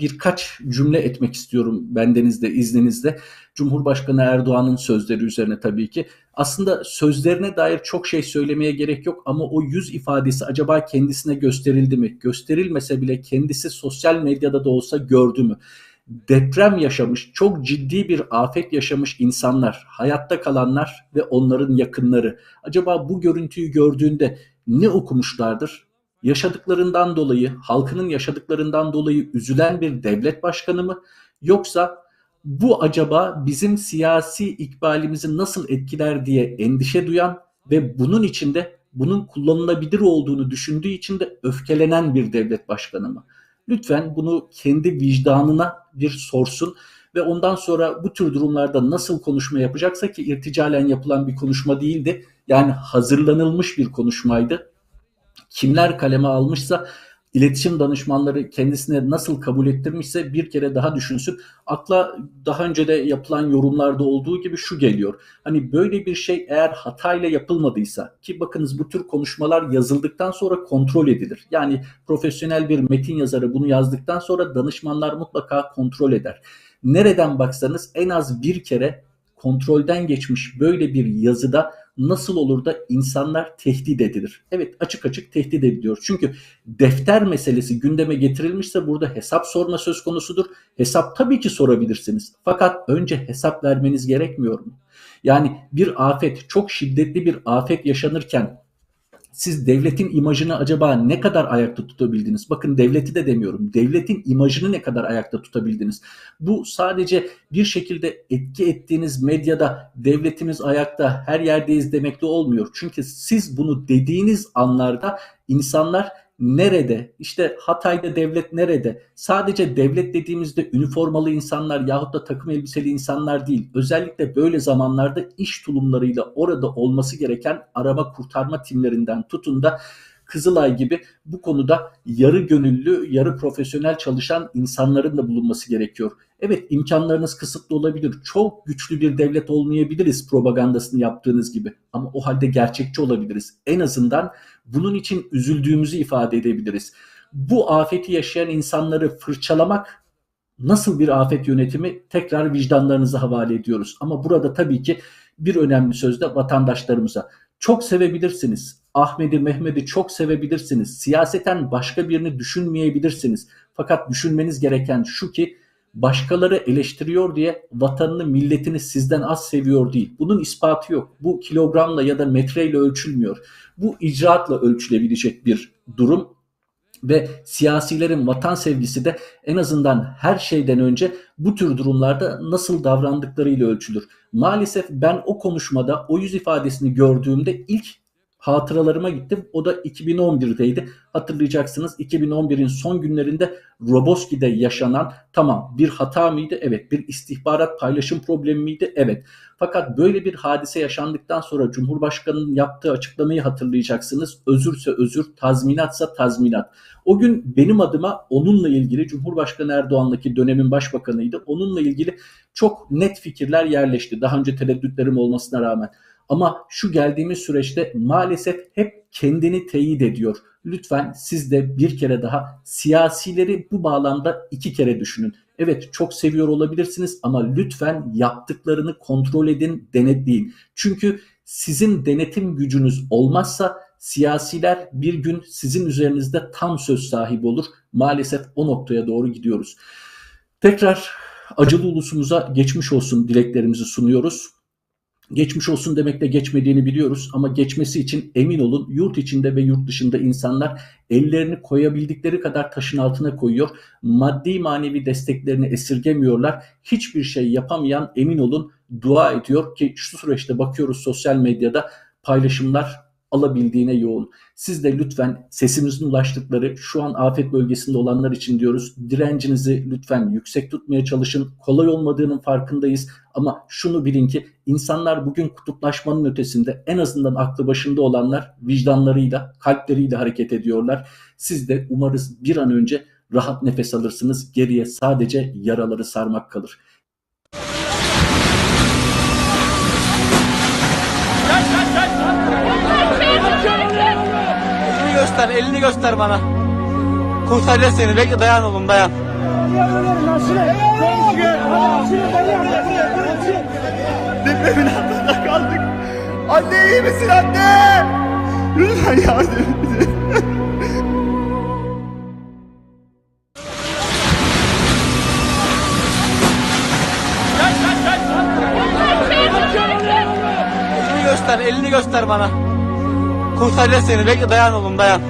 birkaç cümle etmek istiyorum bendenizde, izninizde. Cumhurbaşkanı Erdoğan'ın sözleri üzerine tabii ki. Aslında sözlerine dair çok şey söylemeye gerek yok ama o yüz ifadesi acaba kendisine gösterildi mi? Gösterilmese bile kendisi sosyal medyada da olsa gördü mü? Deprem yaşamış, çok ciddi bir afet yaşamış insanlar, hayatta kalanlar ve onların yakınları. Acaba bu görüntüyü gördüğünde ne okumuşlardır? Yaşadıklarından dolayı, halkının yaşadıklarından dolayı üzülen bir devlet başkanı mı? Yoksa bu acaba bizim siyasi ikbalimizi nasıl etkiler diye endişe duyan ve bunun içinde bunun kullanılabilir olduğunu düşündüğü için de öfkelenen bir devlet başkanı mı? Lütfen bunu kendi vicdanına bir sorsun ve ondan sonra bu tür durumlarda nasıl konuşma yapacaksa ki irticalen yapılan bir konuşma değildi. Yani hazırlanılmış bir konuşmaydı kimler kaleme almışsa iletişim danışmanları kendisine nasıl kabul ettirmişse bir kere daha düşünsün. Akla daha önce de yapılan yorumlarda olduğu gibi şu geliyor. Hani böyle bir şey eğer hatayla yapılmadıysa ki bakınız bu tür konuşmalar yazıldıktan sonra kontrol edilir. Yani profesyonel bir metin yazarı bunu yazdıktan sonra danışmanlar mutlaka kontrol eder. Nereden baksanız en az bir kere kontrolden geçmiş böyle bir yazıda nasıl olur da insanlar tehdit edilir? Evet açık açık tehdit ediliyor. Çünkü defter meselesi gündeme getirilmişse burada hesap sorma söz konusudur. Hesap tabii ki sorabilirsiniz. Fakat önce hesap vermeniz gerekmiyor mu? Yani bir afet, çok şiddetli bir afet yaşanırken siz devletin imajını acaba ne kadar ayakta tutabildiniz? Bakın devleti de demiyorum. Devletin imajını ne kadar ayakta tutabildiniz? Bu sadece bir şekilde etki ettiğiniz medyada devletimiz ayakta her yerdeyiz demekle olmuyor. Çünkü siz bunu dediğiniz anlarda insanlar nerede? İşte Hatay'da devlet nerede? Sadece devlet dediğimizde üniformalı insanlar yahut da takım elbiseli insanlar değil. Özellikle böyle zamanlarda iş tulumlarıyla orada olması gereken araba kurtarma timlerinden tutun da Kızılay gibi bu konuda yarı gönüllü, yarı profesyonel çalışan insanların da bulunması gerekiyor. Evet imkanlarınız kısıtlı olabilir. Çok güçlü bir devlet olmayabiliriz propagandasını yaptığınız gibi. Ama o halde gerçekçi olabiliriz. En azından bunun için üzüldüğümüzü ifade edebiliriz. Bu afeti yaşayan insanları fırçalamak nasıl bir afet yönetimi tekrar vicdanlarınıza havale ediyoruz. Ama burada tabii ki bir önemli söz de vatandaşlarımıza. Çok sevebilirsiniz. Ahmet'i, Mehmet'i çok sevebilirsiniz. Siyaseten başka birini düşünmeyebilirsiniz. Fakat düşünmeniz gereken şu ki başkaları eleştiriyor diye vatanını, milletini sizden az seviyor değil. Bunun ispatı yok. Bu kilogramla ya da metreyle ölçülmüyor. Bu icraatla ölçülebilecek bir durum ve siyasilerin vatan sevgisi de en azından her şeyden önce bu tür durumlarda nasıl davrandıklarıyla ölçülür. Maalesef ben o konuşmada o yüz ifadesini gördüğümde ilk hatıralarıma gittim. O da 2011'deydi. Hatırlayacaksınız 2011'in son günlerinde Roboski'de yaşanan tamam bir hata mıydı? Evet. Bir istihbarat paylaşım problemi miydi? Evet. Fakat böyle bir hadise yaşandıktan sonra Cumhurbaşkanı'nın yaptığı açıklamayı hatırlayacaksınız. Özürse özür, tazminatsa tazminat. O gün benim adıma onunla ilgili Cumhurbaşkanı Erdoğan'daki dönemin başbakanıydı. Onunla ilgili çok net fikirler yerleşti. Daha önce tereddütlerim olmasına rağmen. Ama şu geldiğimiz süreçte maalesef hep kendini teyit ediyor. Lütfen siz de bir kere daha siyasileri bu bağlamda iki kere düşünün. Evet çok seviyor olabilirsiniz ama lütfen yaptıklarını kontrol edin, denetleyin. Çünkü sizin denetim gücünüz olmazsa siyasiler bir gün sizin üzerinizde tam söz sahibi olur. Maalesef o noktaya doğru gidiyoruz. Tekrar acılı ulusumuza geçmiş olsun dileklerimizi sunuyoruz. Geçmiş olsun demekle geçmediğini biliyoruz ama geçmesi için emin olun yurt içinde ve yurt dışında insanlar ellerini koyabildikleri kadar taşın altına koyuyor. Maddi manevi desteklerini esirgemiyorlar. Hiçbir şey yapamayan emin olun dua ediyor ki şu süreçte bakıyoruz sosyal medyada paylaşımlar alabildiğine yoğun. Siz de lütfen sesimizin ulaştıkları şu an afet bölgesinde olanlar için diyoruz. Direncinizi lütfen yüksek tutmaya çalışın. Kolay olmadığının farkındayız ama şunu bilin ki insanlar bugün kutuplaşmanın ötesinde en azından aklı başında olanlar vicdanlarıyla, kalpleriyle hareket ediyorlar. Siz de umarız bir an önce rahat nefes alırsınız. Geriye sadece yaraları sarmak kalır. Göster, elini göster bana. Kurtaracağız seni. Bekle dayan oğlum dayan. Depremin altında kaldık. Anne iyi misin anne? Lütfen yardım. Elini göster, elini göster bana. Kurtaracağız seni. Bekle dayan oğlum dayan.